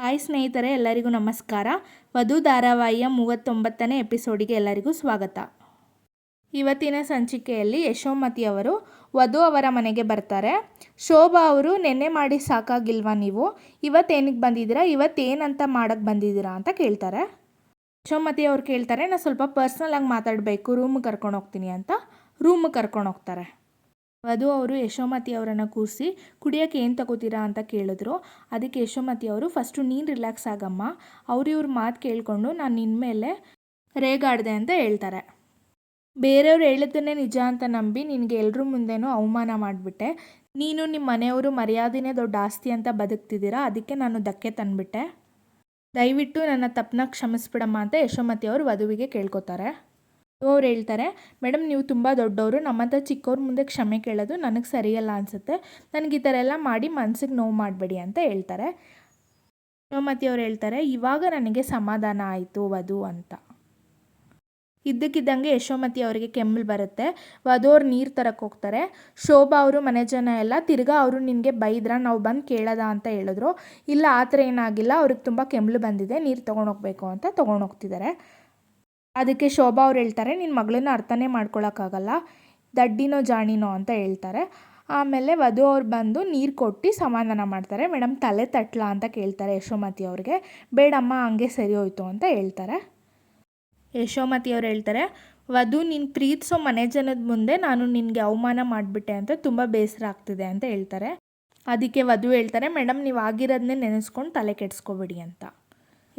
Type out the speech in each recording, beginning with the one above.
Hi ಸ್ನೇಹಿತರೆ, ಎಲ್ಲರಿಗೂ ನಮಸ್ಕಾರ. ವಧು ಧಾರಾವಾಹಿಯ ಮೂವತ್ತೊಂಬತ್ತನೇ ಎಪಿಸೋಡಿಗೆ ಎಲ್ಲರಿಗೂ ಸ್ವಾಗತ. ಇವತ್ತಿನ ಸಂಚಿಕೆಯಲ್ಲಿ ಯಶೋಮತಿ ಅವರು ವಧು ಅವರ ಮನೆಗೆ ಬರ್ತಾರೆ. ಶೋಭಾ ಅವರು, ನೆನ್ನೆ ಮಾಡಿ ಸಾಕಾಗಿಲ್ವಾ ನೀವು? ಇವತ್ತೇನಿಗೆ ಬಂದಿದ್ದೀರಾ? ಇವತ್ತೇನಂತ ಮಾಡಕ್ಕೆ ಬಂದಿದ್ದೀರಾ? ಅಂತ ಕೇಳ್ತಾರೆ. ಯಶೋಮತಿ ಅವ್ರು ಕೇಳ್ತಾರೆ ನಾನು ಸ್ವಲ್ಪ ಪರ್ಸ್ನಲ್ ಆಗಿ ಮಾತಾಡಬೇಕು. ರೂಮ್ ಕರ್ಕೊಂಡು ಹೋಗ್ತೀನಿ ಅಂತ. ರೂಮ್ ಕರ್ಕೊಂಡು ಹೋಗ್ತಾರೆ. ವಧು ಅವರು ಯಶೋಮತಿ ಅವರನ್ನು ಕೂರಿಸಿ, ಕುಡಿಯೋಕ್ಕೆ ಏನು ತಗೋತೀರಾ? ಅಂತ ಕೇಳಿದ್ರು. ಅದಕ್ಕೆ ಯಶೋಮತಿ ಅವರು, ಫಸ್ಟು ನೀನು ರಿಲ್ಯಾಕ್ಸ್ ಆಗಮ್ಮ. ಅವ್ರು ಇವ್ರ ಮಾತು ಕೇಳಿಕೊಂಡು ನಾನು ನಿನ್ನ ಮೇಲೆ ರೇಗಾಡಿದೆ ಅಂತ ಹೇಳ್ತಾರೆ. ಬೇರೆಯವ್ರು ಹೇಳಿದ್ದನ್ನೇ ನಿಜ ಅಂತ ನಂಬಿ ನಿನಗೆ ಎಲ್ಲರ ಮುಂದೆನೂ ಅವಮಾನ ಮಾಡಿಬಿಟ್ಟೆ. ನೀನು ನಿಮ್ಮ ಮನೆಯವರು ಮರ್ಯಾದೆನೇ ದೊಡ್ಡ ಆಸ್ತಿ ಅಂತ ಬದುಕ್ತಿದ್ದೀರಾ? ಅದಕ್ಕೆ ನಾನು ಧಕ್ಕೆ ತಂದುಬಿಟ್ಟೆ. ದಯವಿಟ್ಟು ನನ್ನ ತಪ್ಪನ್ನ ಕ್ಷಮಿಸ್ಬಿಡಮ್ಮ ಅಂತ ಯಶೋಮತಿ ಅವರು ವಧುವಿಗೆ ಕೇಳ್ಕೊತಾರೆ. ಅವ್ರು ಹೇಳ್ತಾರೆ, ಮೇಡಮ್, ನೀವು ತುಂಬ ದೊಡ್ಡವರು ನಮ್ಮಂಥ ಚಿಕ್ಕವ್ರ ಮುಂದೆ ಕ್ಷಮೆ ಕೇಳೋದು ನನಗೆ ಸರಿಯಲ್ಲ ಅನಿಸುತ್ತೆ. ನನಗೆ ಈ ಥರ ಎಲ್ಲ ಮಾಡಿ ಮನಸ್ಸಿಗೆ ನೋವು ಮಾಡಬೇಡಿ ಅಂತ ಹೇಳ್ತಾರೆ. ಅವ್ರು ಹೇಳ್ತಾರೆ, ಇವಾಗ ನನಗೆ ಸಮಾಧಾನ ಆಯಿತು, ವಧು ಅಂತ. ಇದ್ದಕ್ಕಿದ್ದಂಗೆ ಯಶೋಮತಿ ಅವರಿಗೆ ಕೆಮ್ಮಲು ಬರುತ್ತೆ. ವಧುವ್ರು ನೀರು ತರಕ್ಕೆ ಹೋಗ್ತಾರೆ. ಶೋಭಾ ಅವರು ಮನೆ ಜನ ಎಲ್ಲ, ತಿರ್ಗಾ ಅವರು ನಿನಗೆ ಬೈದ್ರ? ನಾವು ಬಂದು ಕೇಳದ? ಅಂತ ಹೇಳಿದ್ರು. ಇಲ್ಲ, ಆ ಥರ ಏನಾಗಿಲ್ಲ, ಅವ್ರಿಗೆ ತುಂಬ ಕೆಮ್ಮಲು ಬಂದಿದೆ, ನೀರು ತೊಗೊಂಡೋಗ್ಬೇಕು ಅಂತ ತೊಗೊಂಡೋಗ್ತಿದ್ದಾರೆ ಅದಕ್ಕೆ ಶೋಭಾ ಅವ್ರು ಹೇಳ್ತಾರೆ ನಿನ್ನ ಮಗಳನ್ನ ಅರ್ಥನೇ ಮಾಡ್ಕೊಳಕ್ಕಾಗಲ್ಲ, ದಡ್ಡಿನೋ ಜಾಣಿನೋ ಅಂತ ಹೇಳ್ತಾರೆ. ಆಮೇಲೆ ವಧು ಅವ್ರು ಬಂದು ನೀರು ಕೊಟ್ಟು ಸಮಾಧಾನ ಮಾಡ್ತಾರೆ. ಮೇಡಮ್ ತಲೆ ತಟ್ಲಾ ಅಂತ ಕೇಳ್ತಾರೆ ಯಶೋಮತಿ ಅವ್ರಿಗೆ. ಬೇಡಮ್ಮ, ಹಂಗೆ ಸರಿ ಹೋಯ್ತು ಅಂತ ಹೇಳ್ತಾರೆ. ಯಶೋಮತಿ ಅವ್ರು ಹೇಳ್ತಾರೆ, ವಧು ನಿನ್ನ ಪ್ರೀತಿಸೋ ಮನೆ ಜನದ ಮುಂದೆ ನಾನು ನಿನಗೆ ಅವಮಾನ ಮಾಡಿಬಿಟ್ಟೆ ಅಂತ ತುಂಬ ಬೇಸರ ಆಗ್ತಿದೆ ಅಂತ ಹೇಳ್ತಾರೆ. ಅದಕ್ಕೆ ವಧು ಹೇಳ್ತಾರೆ ಮೇಡಮ್ ನೀವು ಆಗಿರೋದನ್ನೇ ನೆನೆಸ್ಕೊಂಡು ತಲೆ ಕೆಡಿಸ್ಕೊಬೇಡಿ ಅಂತ.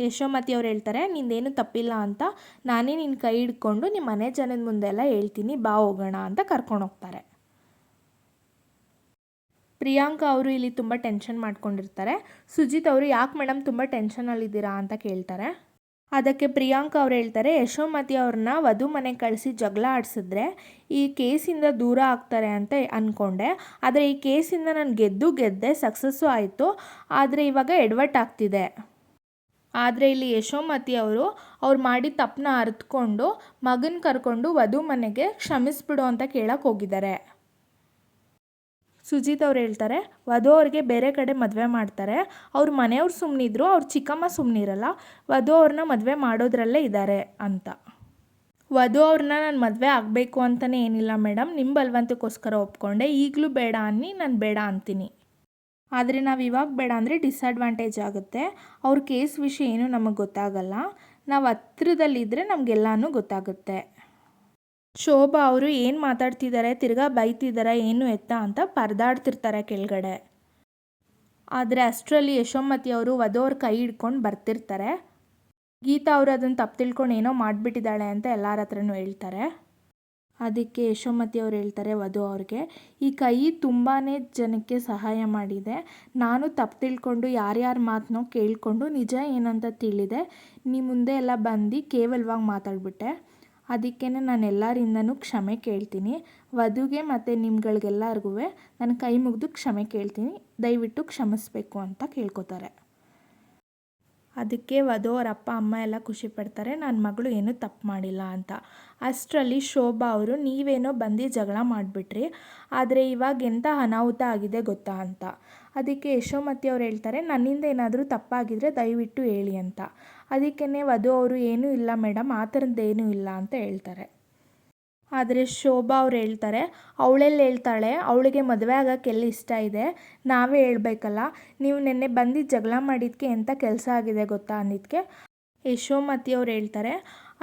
ಯಶೋಮತಿ ಅವ್ರು ಹೇಳ್ತಾರೆ, ನಿಂದೇನು ತಪ್ಪಿಲ್ಲ ಅಂತ. ನಾನೇ ನಿನ್ನ ಕೈ ಹಿಡ್ಕೊಂಡು ನಿಮ್ಮ ಮನೆ ಜನದ ಮುಂದೆ ಎಲ್ಲ ಹೇಳ್ತೀನಿ. ಬಾ ಹೋಗೋಣ ಅಂತ ಕರ್ಕೊಂಡು ಹೋಗ್ತಾರೆ. ಪ್ರಿಯಾಂಕಾ ಅವರು ಇಲ್ಲಿ ತುಂಬ ಟೆನ್ಷನ್ ಮಾಡ್ಕೊಂಡಿರ್ತಾರೆ. ಸುಜಿತ್ ಅವರು, ಯಾಕೆ ಮೇಡಮ್ ತುಂಬ ಟೆನ್ಷನಲ್ಲಿದ್ದೀರಾ ಅಂತ ಕೇಳ್ತಾರೆ. ಅದಕ್ಕೆ ಪ್ರಿಯಾಂಕಾ ಅವ್ರು ಹೇಳ್ತಾರೆ, ಯಶೋಮತಿ ಅವ್ರನ್ನ ವಧು ಮನೆಗೆ ಕಳಿಸಿ ಜಗಳ ಆಡಿಸಿದ್ರೆ ಈ ಕೇಸಿಂದ ದೂರ ಆಗ್ತಾರೆ ಅಂತ ಅಂದ್ಕೊಂಡೆ ಆದರೆ ಈ ಕೇಸಿಂದ ನಾನು ಗೆದ್ದು ಗೆದ್ದೆ, ಸಕ್ಸಸ್ಸು ಆಯಿತು. ಆದರೆ ಇವಾಗ ಎಡ್ವರ್ಟ್ ಆಗ್ತಿದೆ. ಆದರೆ ಇಲ್ಲಿ ಯಶೋಮತಿ ಅವರು, ಅವ್ರು ಮಾಡಿದ ತಪ್ಪನ್ನ ಅರಿತುಕೊಂಡು ಮಗನ ಕರ್ಕೊಂಡು ವಧು ಮನೆಗೆ ಕ್ಷಮಿಸ್ಬಿಡು ಅಂತ ಕೇಳಕ್ಕೆ ಹೋಗಿದ್ದಾರೆ. ಸುಜಿತ್ ಅವ್ರು ಹೇಳ್ತಾರೆ, ವಧು ಅವ್ರಿಗೆ ಬೇರೆ ಕಡೆ ಮದುವೆ ಮಾಡ್ತಾರೆ. ಅವ್ರ ಮನೆಯವ್ರು ಸುಮ್ಮನಿದ್ರು ಅವ್ರ ಚಿಕ್ಕಮ್ಮ ಸುಮ್ಮನಿರಲ್ಲ ವಧು ಅವ್ರನ್ನ ಮದುವೆ ಮಾಡೋದ್ರಲ್ಲೇ ಇದ್ದಾರೆ ಅಂತ. ವಧು ಅವ್ರನ್ನ ನಾನು ಮದುವೆ ಆಗಬೇಕು ಅಂತಲೇ ಏನಿಲ್ಲ ಮೇಡಮ್ ನಿಮ್ಮ ಬಲವಂತಕ್ಕೋಸ್ಕರ ಒಪ್ಕೊಂಡೆ, ಈಗಲೂ ಬೇಡ ಅನ್ನಿ, ನಾನು ಬೇಡ ಅಂತೀನಿ. ಆದರೆ ನಾವು ಇವಾಗ ಬೇಡ ಅಂದರೆ ಡಿಸ್ಅಡ್ವಾಂಟೇಜ್ ಆಗುತ್ತೆ. ಅವ್ರ ಕೇಸ್ ವಿಷಯ ಏನು ನಮಗೆ ಗೊತ್ತಾಗಲ್ಲ. ನಾವು ಹತ್ರದಲ್ಲಿದ್ದರೆ ನಮಗೆಲ್ಲನೂ ಗೊತ್ತಾಗುತ್ತೆ. ಶೋಭಾ ಅವರು ಏನು ಮಾತಾಡ್ತಿದ್ದಾರೆ ತಿರ್ಗಾ ಬೈತಿದ್ದಾರೆ ಏನು ಎತ್ತ ಅಂತ ಪರದಾಡ್ತಿರ್ತಾರೆ ಕೆಳಗಡೆ. ಆದರೆ ಅಷ್ಟರಲ್ಲಿ ಯಶೋಮತಿ ಅವರು ವಧುವ್ರ ಕೈ ಹಿಡ್ಕೊಂಡು ಬರ್ತಿರ್ತಾರೆ. ಗೀತಾ ಅವರು ಅದನ್ನು ತಪ್ಪು ತಿಳ್ಕೊಂಡು ಏನೋ ಮಾಡಿಬಿಟ್ಟಿದ್ದಾಳೆ ಅಂತ ಎಲ್ಲರ ಹತ್ರನೂ ಹೇಳ್ತಾರೆ. ಅದಕ್ಕೆ ಯಶೋಮತಿ ಅವ್ರು ಹೇಳ್ತಾರೆ, ವಧು ಅವ್ರಿಗೆ, ಈ ಕೈ ತುಂಬಾ ಜನಕ್ಕೆ ಸಹಾಯ ಮಾಡಿದೆ. ನಾನು ತಪ್ಪು ತಿಳ್ಕೊಂಡು ಯಾರ್ಯಾರ ಮಾತನ್ನೋ ಕೇಳಿಕೊಂಡು ನಿಜ ಏನಂತ ತಿಳಿದೆ. ನೀ ಮುಂದೆ ಎಲ್ಲ ಬಂದು ಕೇವಲವಾಗಿ ಮಾತಾಡ್ಬಿಟ್ಟೆ. ಅದಕ್ಕೇ ನಾನು ಎಲ್ಲರಿಂದನೂ ಕ್ಷಮೆ ಕೇಳ್ತೀನಿ. ವಧುಗೆ ಮತ್ತು ನಿಮ್ಗಳಿಗೆಲ್ಲರಿಗೂ ನಾನು ಕೈ ಮುಗಿದು ಕ್ಷಮೆ ಕೇಳ್ತೀನಿ. ದಯವಿಟ್ಟು ಕ್ಷಮಿಸ್ಬೇಕು ಅಂತ ಕೇಳ್ಕೊತಾರೆ. ಅದಕ್ಕೆ ವಧು ಅವ್ರ ಅಪ್ಪ, ಅಮ್ಮ ಎಲ್ಲ ಖುಷಿ ಪಡ್ತಾರೆ ನನ್ನ ಮಗಳು ಏನೂ ತಪ್ಪು ಮಾಡಿಲ್ಲ ಅಂತ. ಅಷ್ಟರಲ್ಲಿ ಶೋಭಾ ಅವರು, ನೀವೇನೋ ಬಂದು ಜಗಳ ಮಾಡಿಬಿಟ್ರಿ, ಆದರೆ ಇವಾಗ ಎಂಥ ಅನಾಹುತ ಆಗಿದೆ ಗೊತ್ತಾ ಅಂತ. ಅದಕ್ಕೆ ಯಶೋಮತಿ ಅವ್ರು ಹೇಳ್ತಾರೆ, ನನ್ನಿಂದ ಏನಾದರೂ ತಪ್ಪಾಗಿದ್ರೆ ದಯವಿಟ್ಟು ಹೇಳಿ ಅಂತ. ಅದಕ್ಕೇ ವಧು ಅವರು, ಏನೂ ಇಲ್ಲ ಮೇಡಮ್, ಆ ಥರದ್ದೇನೂ ಇಲ್ಲ ಅಂತ ಹೇಳ್ತಾರೆ. ಆದರೆ ಶೋಭಾ ಅವ್ರು ಹೇಳ್ತಾರೆ ಅವಳೆಲ್ಲಿ ಹೇಳ್ತಾಳೆ, ಅವಳಿಗೆ ಮದುವೆ ಆಗೋಕ್ಕೆಲ್ಲ ಇಷ್ಟ ಇದೆ, ನಾವೇ ಹೇಳ್ಬೇಕಲ್ಲ, ನೀವು ನಿನ್ನೆ ಬಂದು ಜಗಳ ಮಾಡಿದ್ಕೆ ಎಂಥ ಕೆಲಸ ಆಗಿದೆ ಗೊತ್ತಾ? ಅಂದಿದ್ದಕ್ಕೆ ಯಶೋಮತಿ ಅವ್ರು ಹೇಳ್ತಾರೆ,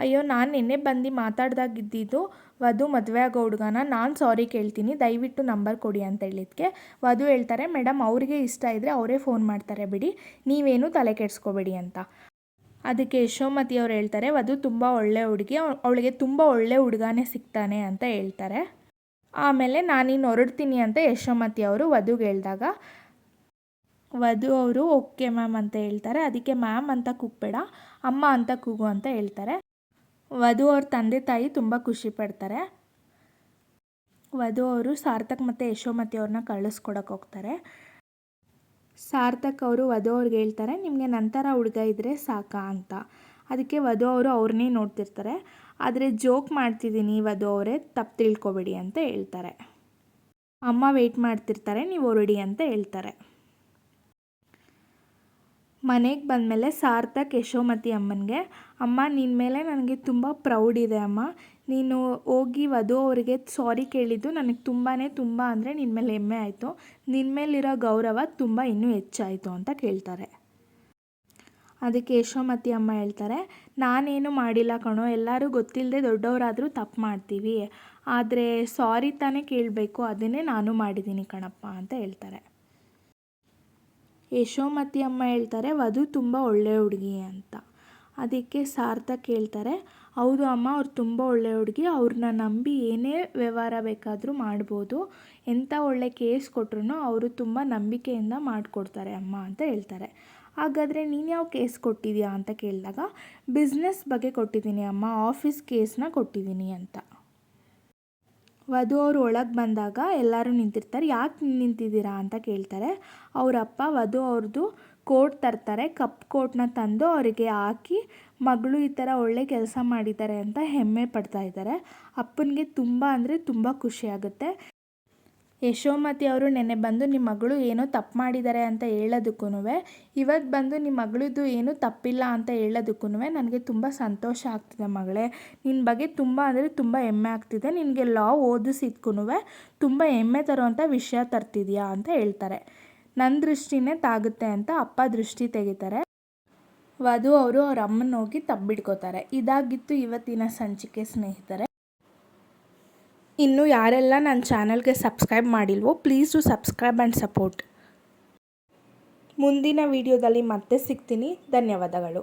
ಅಯ್ಯೋ, ನಾನು ನಿನ್ನೆ ಬಂದು ಮಾತಾಡ್ದಾಗಿದ್ದಿದ್ದು ವಧು ಮದುವೆ ಆಗೋ ಹುಡುಗನ, ನಾನು ಸಾರಿ ಕೇಳ್ತೀನಿ, ದಯವಿಟ್ಟು ನಂಬರ್ ಕೊಡಿ ಅಂತ ಹೇಳಿದ್ಕೆ. ವಧು ಹೇಳ್ತಾರೆ ಮೇಡಮ್ ಅವರಿಗೆ ಇಷ್ಟ ಇದ್ದರೆ ಅವರೇ ಫೋನ್ ಮಾಡ್ತಾರೆ ಬಿಡಿ, ನೀವೇನು ತಲೆ ಕೆಡಿಸ್ಕೋಬೇಡಿ ಅಂತ. ಅದಕ್ಕೆ ಯಶೋಮತಿ ಅವ್ರು ಹೇಳ್ತಾರೆ, ವಧು ತುಂಬ ಒಳ್ಳೆ ಹುಡುಗಿ ಅವಳಿಗೆ ತುಂಬ ಒಳ್ಳೆ ಹುಡುಗನೇ ಸಿಗ್ತಾನೆ ಅಂತ ಹೇಳ್ತಾರೆ. ಆಮೇಲೆ ನಾನಿನ್ನು ಹೊರಡ್ತೀನಿ ಅಂತ ಯಶೋಮತಿ ಅವರು ವಧುಗೆ ಹೇಳಿದಾಗ, ವಧು ಅವರು ಓಕೆ ಮ್ಯಾಮ್ ಅಂತ ಹೇಳ್ತಾರೆ. ಅದಕ್ಕೆ ಮ್ಯಾಮ್ ಅಂತ ಕೂಗಬೇಡ, ಅಮ್ಮ ಅಂತ ಕೂಗು ಅಂತ ಹೇಳ್ತಾರೆ. ವಧು ಅವ್ರ ತಂದೆ ತಾಯಿ ತುಂಬ ಖುಷಿ ಪಡ್ತಾರೆ. ವಧು ಅವರು ಸಾರ್ಥಕ್ ಮತ್ತು ಯಶೋಮತಿ ಅವ್ರನ್ನ ಕಳಿಸ್ಕೊಡಕ್ಕೆ ಹೋಗ್ತಾರೆ. ಸಾರ್ಥಕ್ ಅವರು ವಧು ಅವ್ರಿಗೆ ಹೇಳ್ತಾರೆ, ನಿಮಗೆ ನಂತರ ಹುಡುಗ ಇದ್ದರೆ ಸಾಕಾ ಅಂತ. ಅದಕ್ಕೆ ವಧು ಅವರು ಅವ್ರನ್ನೇ ನೋಡ್ತಿರ್ತಾರೆ. ಆದರೆ ಜೋಕ್ ಮಾಡ್ತಿದ್ದೀನಿ ವಧು ಅವರೇ, ತಪ್ಪು ತಿಳ್ಕೊಬೇಡಿ ಅಂತ ಹೇಳ್ತಾರೆ. ಅಮ್ಮ ವೆಯ್ಟ್ ಮಾಡ್ತಿರ್ತಾರೆ, ನೀವು ಹೊರಡಿ ಅಂತ ಹೇಳ್ತಾರೆ. ಮನೆಗೆ ಬಂದಮೇಲೆ ಸಾರ್ಥಕ್ ಯಶೋಮತಿ ಅಮ್ಮನಿಗೆ, ಅಮ್ಮ ನಿನ್ನ ಮೇಲೆ ನನಗೆ ತುಂಬ ಪ್ರೌಡ್ ಇದೆ ಅಮ್ಮ. ನೀನು ಹೋಗಿ ವಧು ಅವರಿಗೆ ಸಾರಿ ಕೇಳಿದ್ದು ನನಗೆ ತುಂಬಾ ತುಂಬ ಅಂದರೆ ನಿನ್ನ ಮೇಲೆ ಹೆಮ್ಮೆ ಆಯಿತು. ನಿನ್ನ ಮೇಲಿರೋ ಗೌರವ ತುಂಬ ಇನ್ನೂ ಹೆಚ್ಚಾಯಿತು ಅಂತ ಕೇಳ್ತಾರೆ. ಅದಕ್ಕೆ ಯಶೋಮತಿ ಅಮ್ಮ ಹೇಳ್ತಾರೆ, ನಾನೇನು ಮಾಡಿಲ್ಲ ಕಣೋ, ಎಲ್ಲರೂ ಗೊತ್ತಿಲ್ಲದೆ ದೊಡ್ಡವರಾದರೂ ತಪ್ಪು ಮಾಡ್ತೀವಿ. ಆದರೆ ಸಾರಿ ತಾನೇ ಕೇಳಬೇಕು, ಅದನ್ನೇ ನಾನು ಮಾಡಿದ್ದೀನಿ ಕಣಪ್ಪ ಅಂತ ಹೇಳ್ತಾರೆ. ಯಶೋಮತಿ ಅಮ್ಮ ಹೇಳ್ತಾರೆ, ವಧು ತುಂಬ ಒಳ್ಳೆ ಹುಡುಗಿ ಅಂತ. ಅದಕ್ಕೆ ಸಾರ್ಥಕ್ ಹೇಳ್ತಾರೆ ಹೌದು ಅಮ್ಮ, ಅವ್ರು ತುಂಬ ಒಳ್ಳೆ ಹುಡುಗಿ. ಅವ್ರನ್ನ ನಂಬಿ ಏನೇ ವ್ಯವಹಾರ ಬೇಕಾದರೂ ಮಾಡ್ಬೋದು. ಎಂಥ ಒಳ್ಳೆ ಕೇಸ್ ಕೊಟ್ರು ಅವರು ತುಂಬ ನಂಬಿಕೆಯಿಂದ ಮಾಡಿಕೊಡ್ತಾರೆ ಅಮ್ಮ ಅಂತ ಹೇಳ್ತಾರೆ. ಹಾಗಾದರೆ ನೀನು ಯಾವ ಕೇಸ್ ಕೊಟ್ಟಿದ್ಯಾ ಅಂತ ಕೇಳಿದಾಗ, ಬಿಸ್ನೆಸ್ ಬಗ್ಗೆ ಕೊಟ್ಟಿದ್ದೀನಿ ಅಮ್ಮ, ಆಫೀಸ್ ಕೇಸ್ನ ಕೊಟ್ಟಿದ್ದೀನಿ ಅಂತ. ವಧು ಅವರು ಒಳಗೆ ಬಂದಾಗ ಎಲ್ಲರೂ ನಿಂತಿರ್ತಾರೆ. ಯಾಕೆ ನಿಂತಿದ್ದೀರಾ ಅಂತ ಕೇಳ್ತಾರೆ. ಅವರಪ್ಪ ವಧು ಅವ್ರದ್ದು ಕೋಟ್ ತರ್ತಾರೆ. ಕಪ್ ಕೋಟ್ನ ತಂದು ಅವರಿಗೆ ಹಾಕಿ ಮಗಳು ಈ ಥರ ಒಳ್ಳೆ ಕೆಲಸ ಮಾಡಿದ್ದಾರೆ ಅಂತ ಹೆಮ್ಮೆ ಪಡ್ತಾ ಇದ್ದಾರೆ. ಅಪ್ಪನಿಗೆ ತುಂಬ ಅಂದರೆ ತುಂಬ ಖುಷಿಯಾಗುತ್ತೆ ಯಶೋಮತಿ ಅವರು ನೆನ್ನೆ ಬಂದು ನಿಮ್ಮ ಮಗಳು ಏನೋ ತಪ್ಪು ಮಾಡಿದ್ದಾರೆ ಅಂತ ಹೇಳೋದಕ್ಕೂ ಇವತ್ತು ಬಂದು ನಿಮ್ಮ ಮಗಳದ್ದು ಏನೂ ತಪ್ಪಿಲ್ಲ ಅಂತ ಹೇಳೋದಕ್ಕೂ ನನಗೆ ತುಂಬ ಸಂತೋಷ ಆಗ್ತಿದೆ ಮಗಳೇ. ನಿನ್ನ ಬಗ್ಗೆ ತುಂಬ ಅಂದರೆ ತುಂಬ ಹೆಮ್ಮೆ ಆಗ್ತಿದೆ. ನಿನಗೆ ಲಾ ಓದಿಸಿದ್ಕೂ ತುಂಬ ಹೆಮ್ಮೆ ತರುವಂಥ ವಿಷಯ ತರ್ತಿದೆಯಾ ಅಂತ ಹೇಳ್ತಾರೆ. ನನ್ನ ದೃಷ್ಟಿನೇ ತಾಗುತ್ತೆ ಅಂತ ಅಪ್ಪ ದೃಷ್ಟಿ ತೆಗಿತಾರೆ. ವಧು ಅವರು ಅವ್ರ ಅಮ್ಮನ ಹೋಗಿ ತಬ್ಬಿಡ್ಕೋತಾರೆ ಇದಾಗಿತ್ತು ಇವತ್ತಿನ ಸಂಚಿಕೆ ಸ್ನೇಹಿತರೆ. ಇನ್ನು ಯಾರೆಲ್ಲ ನನ್ನ ಚಾನಲ್ಗೆ subscribe ಮಾಡಿಲ್ವೋ please to subscribe and support ಮುಂದಿನ ವಿಡಿಯೋದಲ್ಲಿ ಮತ್ತೆ ಸಿಗ್ತೀನಿ. ಧನ್ಯವಾದಗಳು.